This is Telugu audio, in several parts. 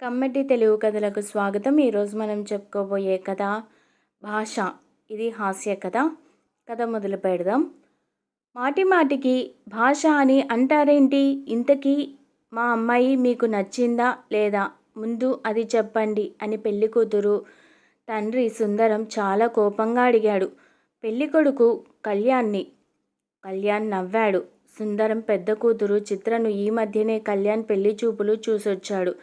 కమ్మటి తెలుగు కథలకు స్వాగతం. ఈరోజు మనం చెప్పుకోబోయే కథ భాష. ఇది హాస్య కథ. కథ మొదలు పెడదాం. మాటి మాటికి భాష అని అంటారేంటి? ఇంతకీ మా అమ్మాయి మీకు నచ్చిందా లేదా? ముందు అది చెప్పండి అని పెళ్ళి కూతురు తండ్రి సుందరం చాలా కోపంగా అడిగాడు. పెళ్ళి కొడుకు కళ్యాణ్ని. కళ్యాణ్ నవ్వాడు. సుందరం పెద్ద కూతురు చిత్రను ఈ మధ్యనే కళ్యాణ్ పెళ్ళి చూపులు చూసొచ్చాడు.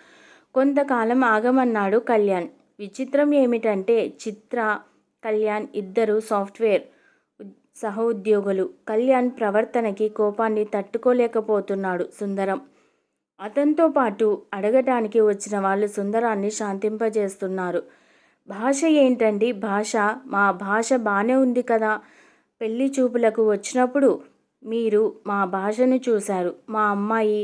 కొంతకాలం ఆగమన్నాడు కళ్యాణ్. విచిత్రం ఏమిటంటే చిత్ర కళ్యాణ్ ఇద్దరు సాఫ్ట్వేర్ సహ ఉద్యోగులు కళ్యాణ్ ప్రవర్తనకి కోపాన్ని తట్టుకోలేకపోతున్నాడు సుందరం. అతనితో పాటు అడగటానికి వచ్చిన వాళ్ళు సుందరాన్ని శాంతింపజేస్తున్నారు. భాష ఏంటండి? భాష? మా భాష బాగానే ఉంది కదా? పెళ్ళి చూపులకు వచ్చినప్పుడు మీరు మా భాషను చూశారు. మా అమ్మాయి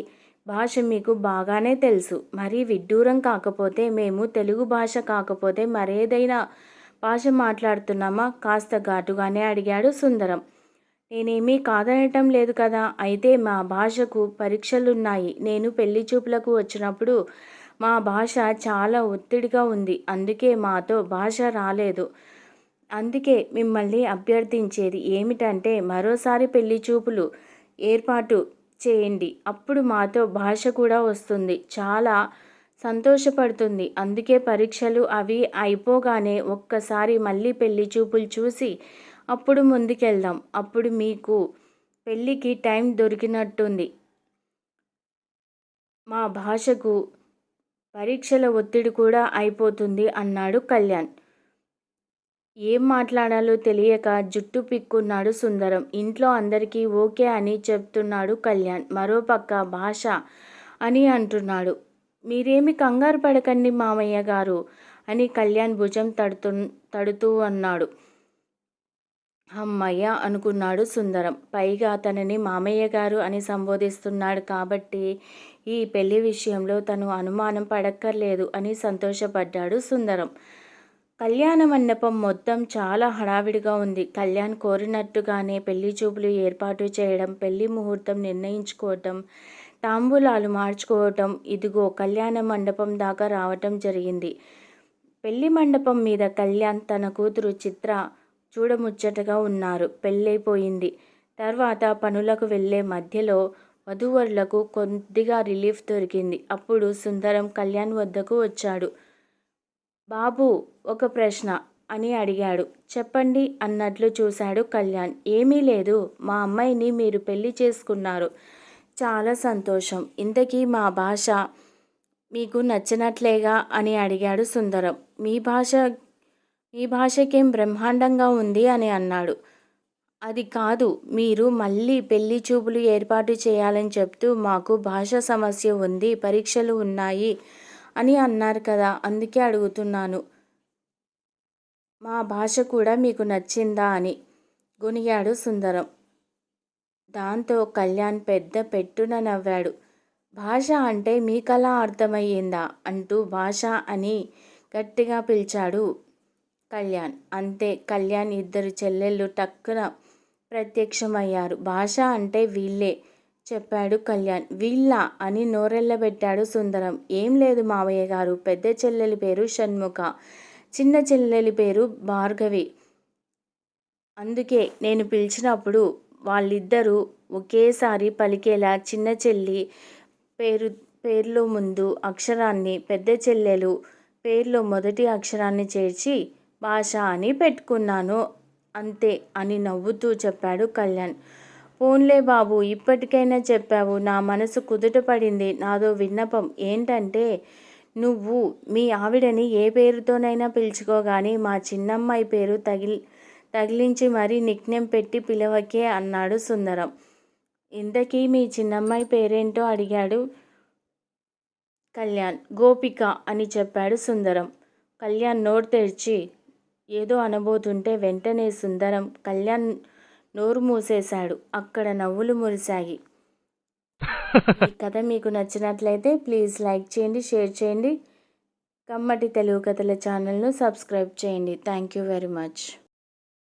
భాష మీకు బాగానే తెలుసు. మరీ విడ్డూరం కాకపోతే మేము తెలుగు భాష కాకపోతే మరేదైనా భాష మాట్లాడుతున్నామా? కాస్త ఘాటుగానే అడిగాడు సుందరం. నేనేమీ కాదనటం లేదు కదా. అయితే మా భాషకు పరీక్షలున్నాయి. నేను పెళ్ళి చూపులకు వచ్చినప్పుడు మా భాష చాలా ఒత్తిడిగా ఉంది. అందుకే మాతో భాష రాలేదు. అందుకే మిమ్మల్ని అభ్యర్థించేది ఏమిటంటే మరోసారి పెళ్ళి చూపులు ఏర్పాటు చేయండి. అప్పుడు మాతో భాష కూడా వస్తుంది. చాలా సంతోషపడుతుంది. అందుకే పరీక్షలు అవి అయిపోగానే ఒక్కసారి మళ్ళీ పెళ్ళి చూపులు చూసి అప్పుడు ముందుకెళ్దాం. అప్పుడు మీకు పెళ్ళికి టైం దొరికినట్టుంది. మా భాషకు పరీక్షల ఒత్తిడి కూడా అయిపోతుంది అన్నాడు కళ్యాణ్. ఏం మాట్లాడాలో తెలియక జుట్టు పిక్కున్నాడు సుందరం. ఇంట్లో అందరికీ ఓకే అని చెప్తున్నాడు కళ్యాణ్. మరోపక్క భాష అని అంటున్నాడు. మీరేమి కంగారు పడకండి మామయ్య గారు అని కళ్యాణ్ భుజం తడుతు తడుతూ అన్నాడు. అమ్మయ్య అనుకున్నాడు సుందరం. పైగా తనని మామయ్య గారు అని సంబోధిస్తున్నాడు కాబట్టి ఈ పెళ్ళి విషయంలో తను అనుమానం పడక్కర్లేదు అని సంతోషపడ్డాడు సుందరం. కళ్యాణ మండపం మొత్తం చాలా హడావిడిగా ఉంది. కళ్యాణ్ కోరినట్టుగానే పెళ్ళి చూపులు ఏర్పాటు చేయడం పెళ్ళి ముహూర్తం నిర్ణయించుకోవటం తాంబూలాలు మార్చుకోవటం ఇదిగో కళ్యాణ మండపం దాకా రావటం జరిగింది. పెళ్ళి మండపం మీద కళ్యాణ్ తన కూతురు చిత్ర చూడముచ్చటగా ఉన్నారు. పెళ్ళైపోయింది. తర్వాత పనులకు వెళ్ళే మధ్యలో వధూవరులకు కొద్దిగా రిలీఫ్ దొరికింది. అప్పుడు సుందరం కళ్యాణ్ వద్దకు వచ్చాడు. బాబు ఒక ప్రశ్న అని అడిగాడు. చెప్పండి అన్నట్లు చూశాడు కళ్యాణ్. ఏమీ లేదు. మా అమ్మాయిని మీరు పెళ్ళి చేసుకున్నారు. చాలా సంతోషం. ఇంతకీ మా భాష మీకు నచ్చినట్లేగా అని అడిగాడు సుందరం. మీ భాష మీ భాషకేం బ్రహ్మాండంగా ఉంది అని అన్నాడు. అది కాదు. మీరు మళ్ళీ పెళ్ళి చూపులు ఏర్పాటు చేయాలని చెప్తూ మాకు భాష సమస్య ఉంది పరీక్షలు ఉన్నాయి అని అన్నారు కదా అందుకే అడుగుతున్నాను. మా భాష కూడా మీకు నచ్చిందా అని గునిగాడు సుందరం. దాంతో కళ్యాణ్ పెద్ద పెట్టున నవ్వాడు. భాష అంటే మీకలా అర్థమయ్యిందా అంటూ భాష అని గట్టిగా పిలిచాడు కళ్యాణ్. అంతే కళ్యాణ్ ఇద్దరు చెల్లెళ్ళు టక్కున ప్రత్యక్షమయ్యారు. భాష అంటే వీళ్ళే. చెప్పాడు కళ్యాణ్. వీళ్ళ అని నోరెళ్ళబెట్టాడు సుందరం. ఏం లేదు మావయ్య గారు. పెద్ద చెల్లెలి పేరు షణ్ముఖ. చిన్న చెల్లెలి పేరు భార్గవి. అందుకే నేను పిలిచినప్పుడు వాళ్ళిద్దరూ ఒకేసారి పలికేలా చిన్న చెల్లి పేరు పేర్లో ముందు అక్షరాన్ని పెద్ద చెల్లెలు పేర్లో మొదటి అక్షరాన్ని చేర్చి భాష అని పెట్టుకున్నాను. అంతే అని నవ్వుతూ చెప్పాడు కళ్యాణ్. పోన్లే బాబు ఇప్పటికైనా చెప్పావు. నా మనసు కుదుట పడింది నాదో విన్నపం ఏంటంటే నువ్వు మీ ఆవిడని ఏ పేరుతోనైనా పిలుచుకోగాని మా చిన్నమ్మాయి పేరు తగిలి తగిలించి మరీ నిక్నెం పెట్టి పిలవకే అన్నాడు సుందరం. ఇంతకీ మీ చిన్నమ్మాయి పేరేంటో అడిగాడు కళ్యాణ్. గోపిక అని చెప్పాడు సుందరం. కళ్యాణ్ నోరు తెరిచి ఏదో అనబోతుంటే వెంటనే సుందరం కళ్యాణ్ నోరు మూసేశాడు. అక్కడ నవ్వులు మురిశాయి. ఈ కథ మీకు నచ్చినట్లయితే ప్లీజ్ లైక్ చేయండి షేర్ చేయండి. కమ్మటి తెలుగు కథల ఛానల్ను సబ్స్క్రైబ్ చేయండి. Thank you very much.